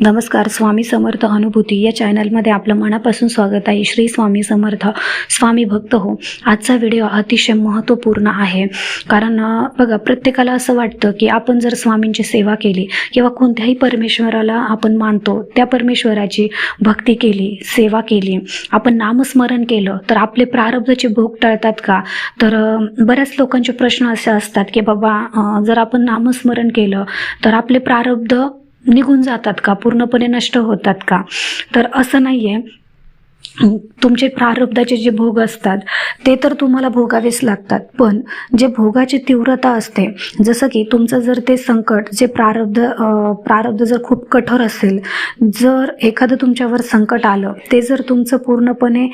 नमस्कार स्वामी समर्थ अनुभूती. या चॅनलमध्ये आपलं मनापासून स्वागत आहे. श्री स्वामी समर्थ स्वामी भक्त हो. आजचा व्हिडिओ अतिशय महत्त्वपूर्ण आहे. कारण बघा प्रत्येकाला असं वाटतं की आपण जर स्वामींची सेवा केली किंवा कोणत्याही परमेश्वराला आपण मानतो त्या परमेश्वराची भक्ती केली सेवा केली आपण नामस्मरण केलं तर आपले प्रारब्धचे भोग टळतात का? तर बऱ्याच लोकांचे प्रश्न असे असतात की बाबा जर आपण नामस्मरण केलं तर आपले प्रारब्ध निघून जातात का? पूर्णपणे नष्ट होतात का? तर असं नाही आहे तुमचे प्रारब्धाचे जे भोग असतात ते तर तुम्हाला भोगावेच लागतात. पण जे भोगाची तीव्रता असते जसं की तुमचं जर ते संकट जे प्रारब्ध प्रारब्ध जर खूप कठोर असेल जर एखादं तुमच्यावर संकट आलं ते जर तुमचं पूर्णपणे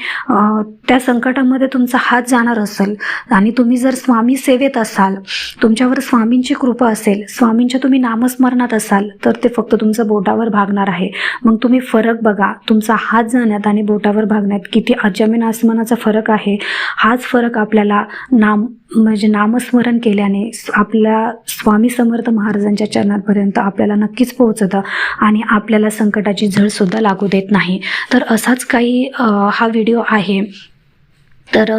त्या संकटामध्ये तुमचा हात जाणार असेल आणि तुम्ही जर स्वामी सेवेत असाल तुमच्यावर स्वामींची कृपा असेल स्वामींच्या तुम्ही नामस्मरणात असाल तर ते फक्त तुमचं बोटावर भागणार आहे. मग तुम्ही फरक बघा तुमचा हात जाण्यात आणि बोटावर भागण्यात किती जमीन आसमानाचा फरक आहे. हाच फरक आपल्याला नाम म्हणजे नामस्मरण केल्याने आपल्या स्वामी समर्थ महाराजांच्या चरणापर्यंत आपल्याला नक्कीच पोहोचतं आणि आपल्याला संकटाची झळसुद्धा लागू देत नाही. तर असाच काही हा व्हिडिओ आहे. तर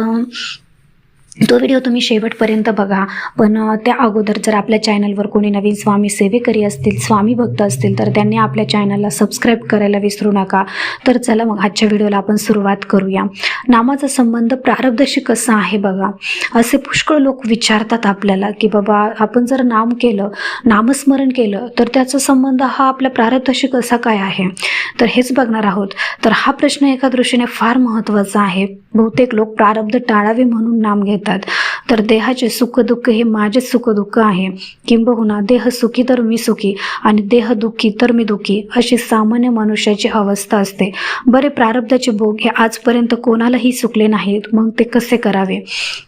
तो व्हिडिओ तुम्ही शेवटपर्यंत बघा. पण त्या अगोदर जर आपल्या चॅनलवर कोणी नवीन स्वामी सेवेकरी असतील स्वामी भक्त असतील तर त्यांनी आपल्या चॅनलला सबस्क्राईब करायला विसरू नका. तर चला मग आजच्या व्हिडिओला आपण सुरुवात करूया. नामाचा संबंध प्रारब्धशी कसा आहे बघा. असे पुष्कळ लोक विचारतात आपल्याला की बाबा आपण जर नाम केलं नामस्मरण केलं तर त्याचा संबंध हा आपल्या प्रारब्धशी कसा काय आहे? तर हेच बघणार आहोत. तर हा प्रश्न एका दृष्टीने फार महत्त्वाचा आहे. बहुतेक लोक प्रारब्ध टाळावे म्हणून नाम घेतात. that तर देहाचे सुखदुःख हे माझे सुखदुःख आहे. किंबहुना देह सुखी तर मी सुखी आणि देह दुःखी तर मी दुःखी अशी सामान्य मनुष्याची अवस्था असते. बरे प्रारब्धाचे भोग हे आजपर्यंत कोणालाही सुकले नाहीत. मग ते कसे करावे?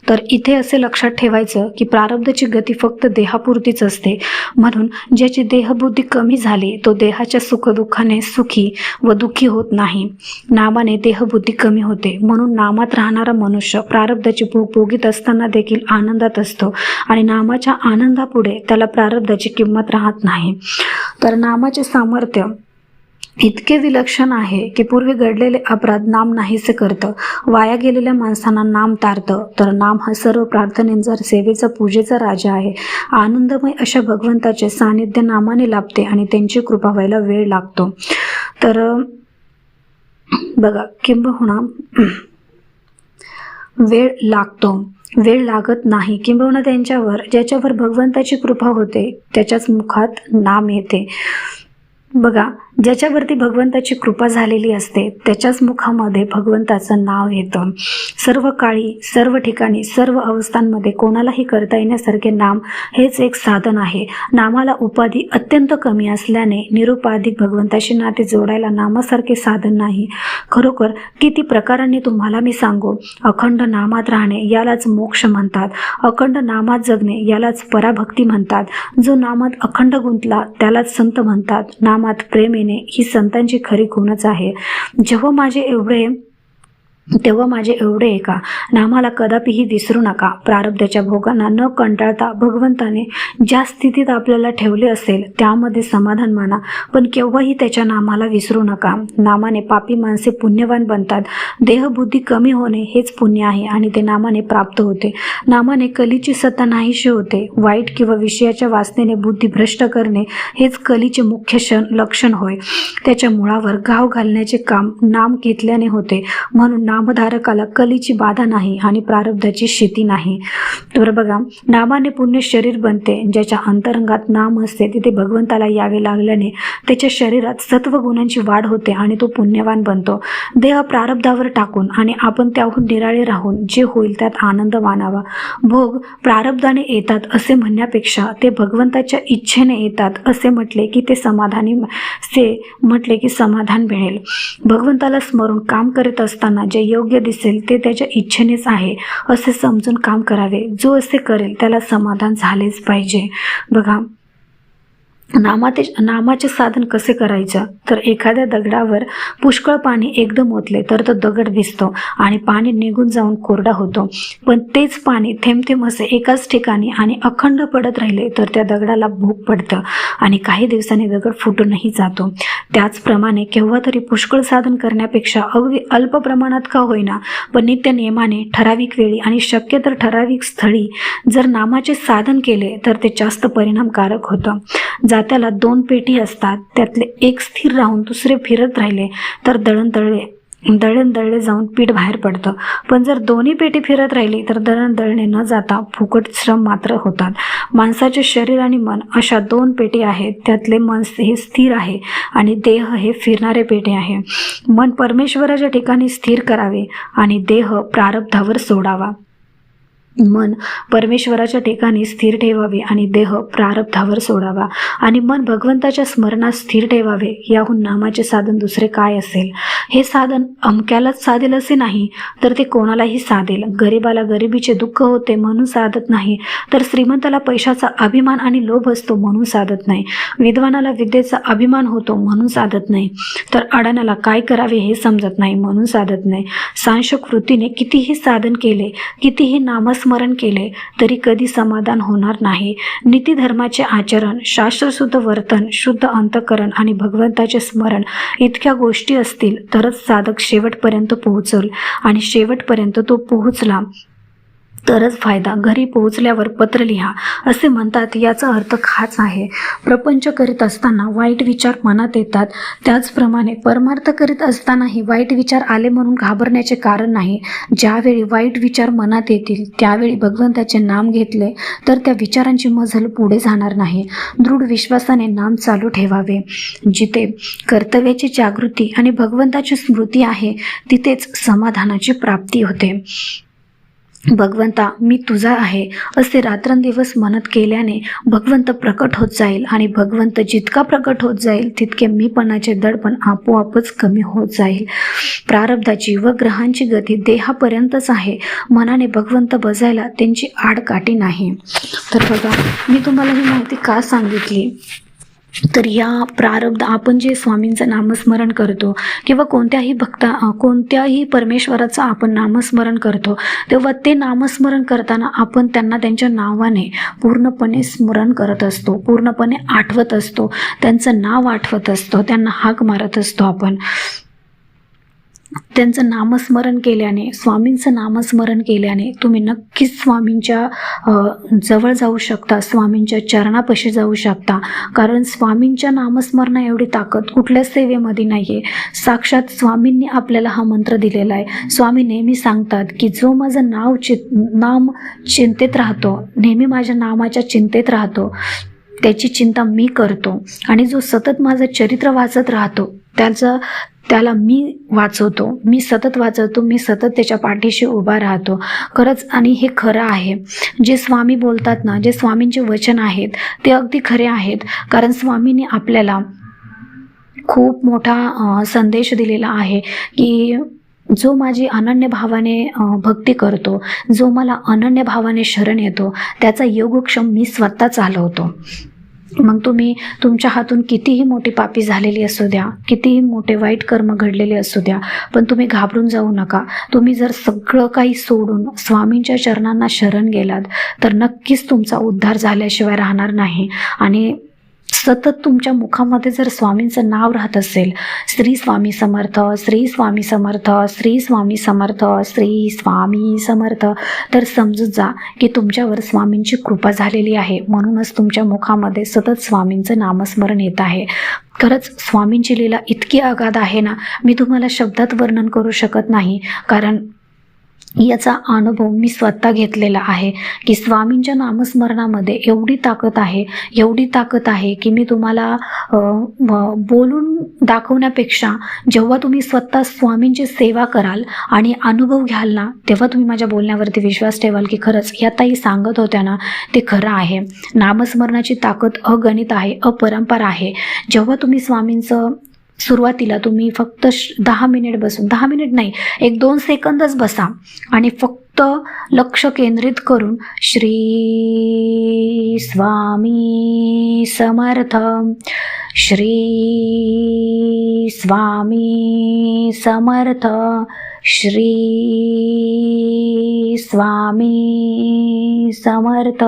तर इथे असे लक्षात ठेवायचं की प्रारब्धाची गती फक्त देहापुरतीच असते. म्हणून ज्याची देहबुद्धी कमी झाली तो देहाच्या सुखदुःखाने सुखी व दुःखी होत नाही. नामाने देहबुद्धी कमी होते. म्हणून नामात राहणारा मनुष्य प्रारब्धाची भोग भोगीत असताना देखील देखील आनंदात असतो. आणि नामाच्या आनंदापुढे त्याला प्रारब्धाची किंमत राहत नाही. तर नामाचे सामर्थ्य इतके विलक्षण आहे की पूर्वी घडलेले अपराध नाम नाहीसे करतं. वाया गेलेल्या माणसांना नाम तारतं. तर नाम हा सर्व प्रार्थनेचा सेवेचा पूजेचा राजा आहे. आनंदमय अशा भगवंताचे सानिध्य नामाने लाभते आणि त्यांची कृपा व्हायला वेळ लागतो. तर बघा किंबहुना वेळ लागतो. वेळ लागत नाही. किंबहुना त्यांच्यावर ज्याच्यावर भगवंताची कृपा होते त्याच्याच मुखात नाम येते. बघा ज्याच्यावरती भगवंताची कृपा झालेली असते त्याच्याच मुखामध्ये भगवंताचं नाव येतं. सर्व काळी सर्व ठिकाणी सर्व अवस्थांमध्ये कोणालाही करता येण्यासारखे नाम हेच एक साधन आहे. नामाला उपाधी अत्यंत कमी असल्याने निरुपाधिक भगवंताशी नाते जोडायला नामासारखे साधन नाही. खरोखर किती प्रकारांनी तुम्हाला मी सांगू? अखंड नामात राहणे यालाच मोक्ष म्हणतात. अखंड नामात जगणे यालाच पराभक्ती म्हणतात. जो नामात अखंड गुंतला त्यालाच संत म्हणतात. नाम कामात प्रेम येणे ही संतांची खरी गुणच आहे. जेव्हा माझे एवढे तेव्हा माझे एवढे एका नामाला कदापिही विसरू नका. प्रारब्धाच्या भोगांना न कंटाळता भगवंताने ज्या स्थितीत आपल्याला ठेवले असेल त्यामध्ये समाधान माना. पण केव्हाही त्याच्या नामाला विसरू नका. नामाने पापी माणसे पुण्यवान बनतात. देहबुद्धी कमी होणे हेच पुण्य आहे आणि ते नामाने प्राप्त होते. नामाने कलीची सत्ता नाहीशी होते. वाईट किंवा विषयाच्या वासनेने बुद्धी भ्रष्ट करणे हेच कलीचे मुख्य क्षण लक्षण होय. त्याच्या मुळावर गाव घालण्याचे काम नाम घेतल्याने होते. म्हणून नाम नामधारकाला कलीची बाधा नाही आणि प्रारब्धाची शेती नाही. तर बघा नामाने पुण्य शरीर बनते ज्याच्या अंतरंगात नाम असते तिथे भगवंताला यावे लागल्याने त्याच्या शरीरात सत्व गुणांची वाढ होते आणि तो पुण्यवान बनतो. देह प्रारब्धावर टाकून आणि आपण त्याहून निराळे राहून जे होईल त्यात आनंद मानावा. भोग प्रारब्धाने येतात असे म्हणण्यापेक्षा ते भगवंताच्या इच्छेने येतात असे म्हटले की ते समाधानी से म्हटले की समाधान मिळेल. भगवंताला स्मरून काम करत असताना जे योग्य दिसेल ते त्याच्या इच्छेनेच आहे असे समजून काम करावे. जो असे करेल त्याला समाधान झालेच पाहिजे. बघा नामाते नामाचे साधन कसे करायचं? तर एखाद्या दगडावर पुष्कळ पाणी एकदम ओतले तर तो दगड दिसतो आणि पाणी निघून जाऊन कोरडा होतो. पण तेच पाणी थेंब थेंब असे एकाच ठिकाणी आणि अखंड पडत राहिले तर त्या दगडाला भूक पडतं आणि काही दिवसांनी दगड फुटूनही जातो. त्याचप्रमाणे केव्हा तरी पुष्कळ साधन करण्यापेक्षा अगदी अल्प प्रमाणात का होईना पण नित्य नियमाने ठराविक वेळी आणि शक्य तर ठराविक स्थळी जर नामाचे साधन केले तर ते जास्त परिणामकारक होतं. जात्याला दोन पेटी असतात. त्यातले एक स्थिर राहून दुसरे फिरत राहिले तर दळण दळले दळण दळले जाऊन पीठ बाहेर पडतं. पण जर दोन्ही पेटी फिरत राहिली तर दळण दळणे न जाता फुकट श्रम मात्र होतात. माणसाचे शरीर आणि मन अशा दोन पेटी आहेत. त्यातले मन हे स्थिर आहे आणि देह हे फिरणारे पेटी आहे. मन परमेश्वराच्या ठिकाणी स्थिर करावे आणि देह प्रारब्धावर सोडावा. मन परमेश्वराच्या ठिकाणी स्थिर ठेवावे आणि देह प्रारब्धावर सोडावा. आणि मन भगवंताच्या स्मरणात स्थिर ठेवावे याहून नामाचे साधन दुसरे काय असेल? हे साधन अमक्यालाच साधेल असे नाही तर ते कोणालाही साधेल. गरिबाला गरिबीचे दुःख होते म्हणून साधत नाही तर श्रीमंताला पैशाचा अभिमान आणि लोभ असतो म्हणून साधत नाही. विद्वानाला विद्येचा अभिमान होतो म्हणून साधत नाही. तर अडाणाला काय करावे हे समजत नाही म्हणून साधत नाही. सांशक वृत्तीने कितीही साधन केले कितीही स्मरण केले तरी कधी समाधान होणार नाही. नीतीधर्माचे आचरण शास्त्रशुद्ध वर्तन शुद्ध अंतकरण आणि भगवंताचे स्मरण इतक्या गोष्टी असतील तरच साधक शेवटपर्यंत पोहोचल आणि शेवटपर्यंत तो पोहोचला. तरच फायदा. घरी पोहोचल्यावर पत्र लिहा. असे म्हणतात याचा अर्थ खाच आहे. प्रपंच करीत असताना वाईट विचार मनात येतात. त्याचप्रमाणे परमार्थ करीत असतानाही वाईट विचार आले म्हणून घाबरण्याचे कारण नाही. ज्यावेळी वाईट विचार मनात येतील त्यावेळी भगवंताचे नाम घेतले तर त्या विचारांची मजल पुढे जाणार नाही. दृढ विश्वासाने नाम चालू ठेवावे. जिथे कर्तव्याची जागृती आणि भगवंताची स्मृती आहे तिथेच समाधानाची प्राप्ती होते. भगवंता मी तुझा आहे असे रात्रंदिवस म्हणत केल्याने भगवंत प्रकट होत जाईल आणि भगवंत जितका प्रकट होत जाईल तितके मीपणाचे दडपण आपोआपच कमी होत जाईल. प्रारब्धाची व ग्रहांची गती देहापर्यंतच आहे. मनाने भगवंत बजायला त्यांची आडकाठी नाही. तर बघा मी तुम्हाला ही माहिती का सांगितली? तर या प्रारब्ध आपण जे स्वामींचं नामस्मरण करतो किंवा कोणत्याही भक्ता कोणत्याही परमेश्वराचं आपण नामस्मरण करतो तेव्हा ते नामस्मरण करताना आपण त्यांना त्यांच्या नावाने पूर्णपणे स्मरण करत असतो पूर्णपणे आठवत असतो त्यांचं नाव आठवत असतो त्यांना हाक मारत असतो आपण. त्यांचं नामस्मरण केल्याने स्वामींचं नामस्मरण केल्याने तुम्ही नक्कीच स्वामींच्या जवळ जाऊ शकता स्वामींच्या चरणापाशी जाऊ शकता. कारण स्वामींच्या नामस्मरणा एवढी ताकद कुठल्या सेवेमध्ये नाही आहे साक्षात स्वामींनी आपल्याला हा मंत्र दिलेला आहे. स्वामी नेहमी सांगतात की जो माझं नाव चित नाम चिंतेत राहतो नेहमी माझ्या नामाच्या चिंतेत राहतो त्याची चिंता मी करतो. आणि जो सतत माझं चरित्र वाचत राहतो त्याचं त्याला मी वाचवतो मी सतत वाचवतो मी सतत त्याच्या पाठीशी उभा राहतो. खरंच आणि हे खरं आहे. जे स्वामी बोलतात ना जे स्वामींचे वचन आहेत ते अगदी खरे आहेत. कारण स्वामींनी आपल्याला खूप मोठा संदेश दिलेला आहे की जो माझी अनन्य भावाने भक्ती करतो जो मला अनन्य भावाने शरण येतो त्याचा योगक्षम मी स्वतः चालवतो. मग तुम्ही तुमच्या हातून कितीही मोठी पापी झालेली असू द्या कितीही मोठे वाईट कर्म घडलेले असू द्या पण तुम्ही घाबरून जाऊ नका. तुम्ही जर सगळं काही सोडून स्वामींच्या चरणांना शरण गेलात तर नक्कीच तुमचा उद्धार झाल्याशिवाय राहणार नाही. आणि सतत तुमच्या मुखामध्ये जर स्वामींचं नाव राहत असेल श्री स्वामी समर्थ श्री स्वामी समर्थ श्री स्वामी समर्थ श्री स्वामी समर्थ तर समजूत जा की तुमच्यावर स्वामींची कृपा झालेली आहे. म्हणूनच तुमच्या मुखामध्ये सतत स्वामींचं नामस्मरण येत आहे. खरंच स्वामींची लीला इतकी अगाध आहे ना मी तुम्हाला शब्दात वर्णन करू शकत नाही. कारण याचा अनुभव मी स्वतः घेतलेला आहे की स्वामींच्या नामस्मरणामध्ये एवढी ताकद आहे एवढी ताकद आहे की मी तुम्हाला बोलून दाखवण्यापेक्षा जेव्हा तुम्ही स्वतः स्वामींची सेवा कराल आणि अनुभव घ्याल ना तेव्हा तुम्ही माझ्या बोलण्यावरती विश्वास ठेवाल की खरंच या ताई सांगत होत्या ना ते खरं आहे. नामस्मरणाची ताकद अगणित आहे अपरंपार आहे. जेव्हा तुम्ही स्वामींचं सुरुवातीला तुम्ही फक्त श- दहा मिनिट बसून दहा मिनिट नाही एक दोन सेकंदच बसा आणि फक्त लक्ष केंद्रित करून श्री स्वामी समर्थ श्री स्वामी समर्थ श्री स्वामी समर्थ.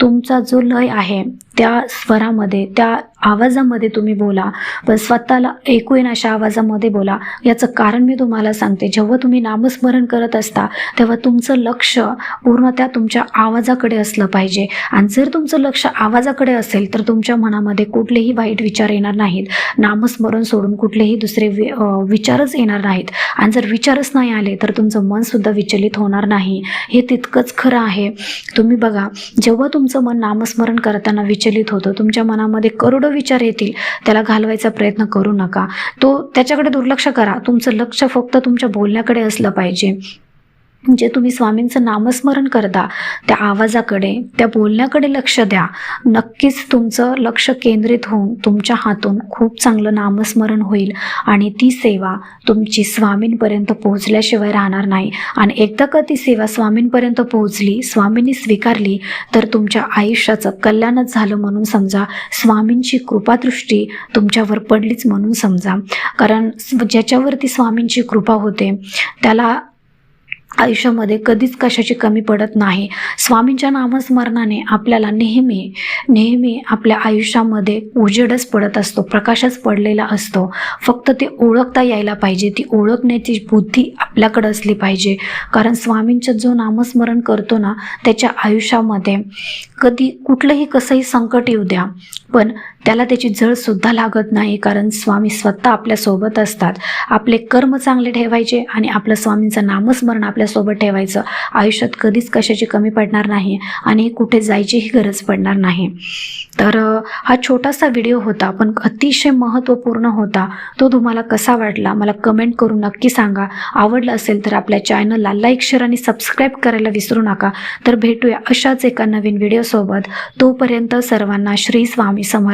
तुमचा जो लय आहे त्या स्वरामध्ये त्या आवाजामध्ये तुम्ही बोला. पण स्वतःला ऐकू येईन अशा आवाजामध्ये बोला. याचं कारण मी तुम्हाला सांगते. जेव्हा तुम्ही नामस्मरण करत असता तेव्हा तुमचं लक्ष पूर्ण त्या तुमच्या आवाजाकडे असलं पाहिजे. आणि जर तुमचं लक्ष आवाजाकडे असेल तर तुमच्या मनामध्ये कुठलेही वाईट विचार येणार नाहीत. नामस्मरण सोडून कुठलेही दुसरे वि विचारच येणार नाहीत. आणि जर विचारच नाही आले तर तुमचं मनसुद्धा विचलित होणार नाही. हे तितकंच खरं आहे. तुम्ही बघा जेव्हा तुमचं मन नामस्मरण करताना विचार विचलित होतं. तुमच्या मनामध्ये करोडो विचार येतील. त्याला घालवायचा प्रयत्न करू नका. तो त्याच्याकडे दुर्लक्ष करा. तुमचं लक्ष फक्त तुमच्या बोलण्याकडे असलं पाहिजे. जे तुम्ही स्वामींचं नामस्मरण करता त्या आवाजाकडे त्या बोलण्याकडे लक्ष द्या. नक्कीच तुमचं लक्ष केंद्रित होऊन तुमच्या हातून खूप चांगलं नामस्मरण होईल आणि ती सेवा तुमची स्वामींपर्यंत पोहोचल्याशिवाय राहणार नाही. आणि एकदा का ती सेवा स्वामींपर्यंत पोहोचली स्वामींनी स्वीकारली तर तुमच्या आयुष्याचं कल्याणच झालं म्हणून समजा. स्वामींची कृपादृष्टी तुमच्यावर पडलीच म्हणून समजा. कारण ज्याच्यावरती स्वामींची कृपा होते त्याला आयुष्यामध्ये कधीच कशाची कमी पडत नाही. स्वामींच्या नामस्मरणाने आपल्याला नेहमी नेहमी आपल्या आयुष्यामध्ये उजेडच पडत असतो प्रकाशच पडलेला असतो. फक्त ते ओळखता यायला पाहिजे ती ओळखण्याची बुद्धी आपल्याकडे असली पाहिजे. कारण स्वामींचं जो नामस्मरण करतो ना त्याच्या आयुष्यामध्ये कधी कुठलंही कसंही संकट येऊ द्या पण त्याला त्याची जळसुद्धा लागत नाही कारण स्वामी स्वतः आपल्यासोबत असतात. आपले कर्म चांगले ठेवायचे आणि आपलं स्वामींचं नामस्मरण आपल्यासोबत ठेवायचं. आयुष्यात कधीच कशाची कमी पडणार नाही आणि कुठे जायचीही गरज पडणार नाही. तर हा छोटासा व्हिडिओ होता पण अतिशय महत्त्वपूर्ण होता. तो तुम्हाला कसा वाटला? मला कमेंट करून नक्की सांगा. आवडला असेल तर आपल्या चॅनलला लाईक शेअर आणि सबस्क्राईब करायला विसरू नका. तर भेटूया अशाच एका नवीन व्हिडिओसोबत. तोपर्यंत सर्वांना श्री स्वामी समर्थ.